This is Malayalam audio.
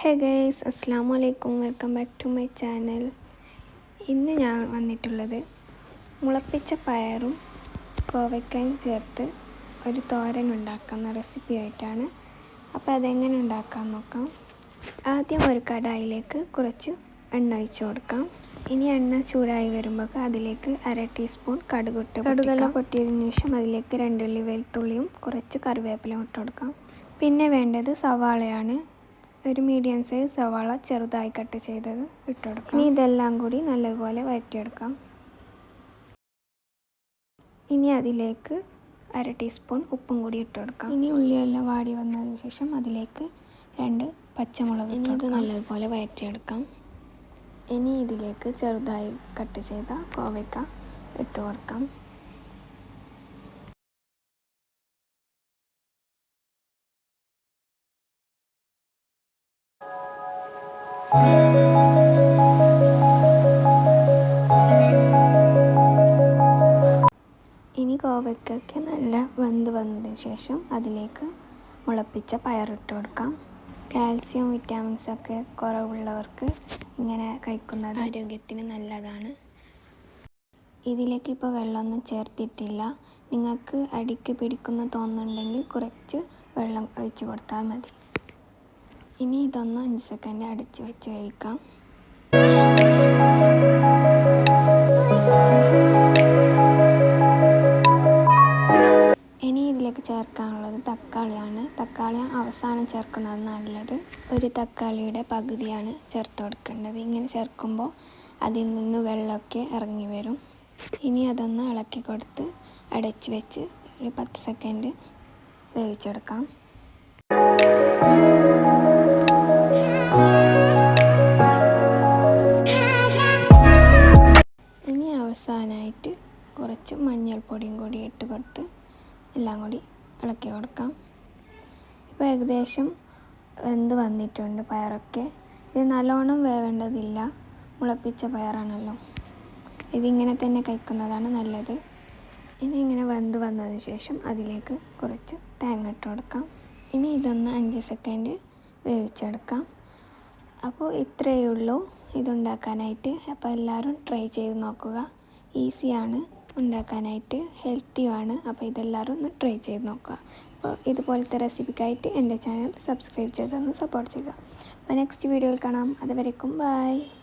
ഹേ ഗൈസ് അസ്സാം വലൈക്കും welcome back to my channel ഇന്ന് ഞാൻ വന്നിട്ടുള്ളത് മുളപ്പിച്ച പയറും കോവയ്ക്കായും ചേർത്ത് ഒരു തോരൻ ഉണ്ടാക്കുന്ന റെസിപ്പി ആയിട്ടാണ്. അപ്പോൾ അതെങ്ങനെ ഉണ്ടാക്കാൻ നോക്കാം. ആദ്യം ഒരു കടായിലേക്ക് കുറച്ച് എണ്ണ ഒഴിച്ച് കൊടുക്കാം. ഇനി എണ്ണ ചൂടായി വരുമ്പോൾ അതിലേക്ക് അര ടീസ്പൂൺ കടുകിട്ട് കടുകെല്ലാം പൊട്ടിയതിന് ശേഷം അതിലേക്ക് രണ്ടുള്ളി വെളുത്തുള്ളിയും കുറച്ച് കറിവേപ്പിലയും ഇട്ട് കൊടുക്കാം. പിന്നെ വേണ്ടത് സവാളയാണ്. ഒരു മീഡിയം സൈസ് സവാള ചെറുതായി കട്ട് ചെയ്തത് ഇട്ടുകൊടുക്കാം ഇനി ഇതെല്ലാം കൂടി നല്ലതുപോലെ വഴറ്റിയെടുക്കാം. ഇനി അതിലേക്ക് അര ടീസ്പൂൺ ഉപ്പും കൂടി ഇട്ട് കൊടുക്കാം ഇനി ഉള്ളിയെല്ലാം വാടി വന്നതിന് ശേഷം അതിലേക്ക് രണ്ട് പച്ചമുളക് ഇനി ഇത് നല്ലതുപോലെ വഴറ്റിയെടുക്കാം. ഇനി ഇതിലേക്ക് ചെറുതായി കട്ട് ചെയ്ത കോവയ്ക്ക ഇട്ട് കൊടുക്കാം. ഇനി കോവയ്ക്കൊക്കെ നല്ല വെന്ത് വന്നതിന് ശേഷം അതിലേക്ക് മുളപ്പിച്ച പയറിട്ട് കൊടുക്കാം. കാൽസ്യം വിറ്റാമിൻസ് ഒക്കെ കുറവുള്ളവർക്ക് ഇങ്ങനെ കഴിക്കുന്നത് ആരോഗ്യത്തിന് നല്ലതാണ്. ഇതിലേക്ക് ഇപ്പോൾ വെള്ളമൊന്നും ചേർത്തിട്ടില്ല. നിങ്ങൾക്ക് അടിക്ക് പിടിക്കുന്ന തോന്നുന്നുണ്ടെങ്കിൽ കുറച്ച് വെള്ളം ഒഴിച്ച് കൊടുത്താൽ മതി. ഇനി ഇതൊന്ന് അഞ്ച് സെക്കൻഡ് അടിച്ച് വെച്ച് കഴിക്കാം ഇനി ഇതിലേക്ക് ചേർക്കാനുള്ളത് തക്കാളിയാണ്. തക്കാളി അവസാനം ചേർക്കുന്നത് നല്ലത് ഒരു തക്കാളിയുടെ പകുതിയാണ് ചേർത്ത് കൊടുക്കേണ്ടത്. ഇങ്ങനെ ചേർക്കുമ്പോൾ അതിൽ നിന്ന് വെള്ളമൊക്കെ ഇറങ്ങി വരും. ഇനി അതൊന്ന് ഇളക്കി കൊടുത്ത് അടച്ച് വെച്ച് ഒരു പത്ത് സെക്കൻഡ് വേവിച്ചെടുക്കാം. അവസാനമായിട്ട് കുറച്ച് മഞ്ഞൾപ്പൊടിയും കൂടി ഇട്ട് കൊടുത്ത് എല്ലാം കൂടി ഇളക്കി കൊടുക്കാം. ഇപ്പോൾ ഏകദേശം വെന്ത് വന്നിട്ടുണ്ട് പയറൊക്കെ. ഇത് നല്ലോണം വേവേണ്ടതില്ല. മുളപ്പിച്ച പയറാണല്ലോ. ഇതിങ്ങനെ തന്നെ കഴിക്കുന്നതാണ് നല്ലത്. ഇനി ഇങ്ങനെ വെന്ത് വന്നതിന് ശേഷം അതിലേക്ക് കുറച്ച് തേങ്ങ ഇട്ട് കൊടുക്കാം. ഇനി ഇതൊന്ന് അഞ്ച് സെക്കൻഡ് വേവിച്ചെടുക്കാം. അപ്പോൾ ഇത്രയേ ഉള്ളൂ. ഇതുണ്ടാക്കാനായിട്ട്. അപ്പോൾ എല്ലാവരും ട്രൈ ചെയ്ത് നോക്കുക. ഈസിയാണ് ഉണ്ടാക്കാനായിട്ട് ഹെൽത്തിയുമാണ്. അപ്പോൾ ഇതെല്ലാവരും ഒന്ന് ട്രൈ ചെയ്ത് നോക്കുക. അപ്പോൾ ഇതുപോലത്തെ റെസിപ്പിക്കായിട്ട് എന്റെ ചാനൽ സബ്സ്ക്രൈബ് ചെയ്തൊന്ന് സപ്പോർട്ട് ചെയ്യുക. അപ്പോൾ നെക്സ്റ്റ് വീഡിയോയിൽ കാണാം. അതുവരേക്കും ബൈ.